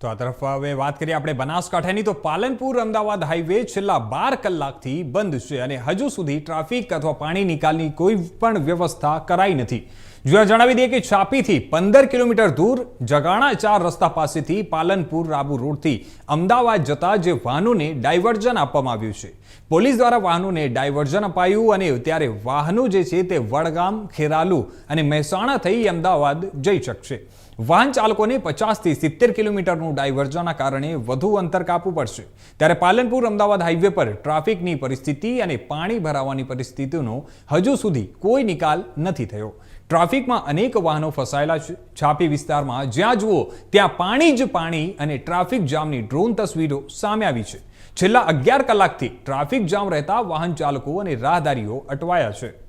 તો આ તરફ હવે વાત કરીએ આપણે બનાસકાંઠાની. તો પાલનપુર અમદાવાદ હાઈવે છેલ્લા બાર કલાકથી બંધ છે અને હજુ સુધી ટ્રાફિક અથવા પાણી નિકાલની કોઈ પણ વ્યવસ્થા કરાઈ નથી. જો જણાવી દઈએ કે છાપીથી પંદર કિલોમીટર દૂર જગાણા ચાર રસ્તા પાસેથી પાલનપુર રાબુ રોડથી અમદાવાદ જતા જે વાહનોને ડાયવર્ઝન આપવામાં આવ્યું છે. પોલીસ દ્વારા વાહનોને ડાયવર્ઝન અપાયું અને ત્યારે વાહનો જે છે તે વડગામ, ખેરાલુ અને મહેસાણા થઈ અમદાવાદ જઈ શકશે. વાહન ચાલકોને પચાસથી સિત્તેર કિલોમીટરનું ડાયવર્ઝનના કારણે વધુ અંતર કાપવું પડશે. ત્યારે પાલનપુર અમદાવાદ હાઈવે પર ટ્રાફિકની પરિસ્થિતિ અને પાણી ભરાવાની પરિસ્થિતિનો હજુ સુધી કોઈ નિકાલ નથી થયો. ટ્રાફિકમાં અનેક વાહનો ફસાયેલા છે. છાપી વિસ્તારમાં જ્યાં જુઓ, ત્યાં પાણી જ પાણી અને ટ્રાફિક જામની ડ્રોન તસવીરો સામે આવી છે. છેલ્લા અગિયાર કલાકથી ટ્રાફિક જામ રહેતા વાહન ચાલકો અને રાહદારીઓ અટવાયા છે.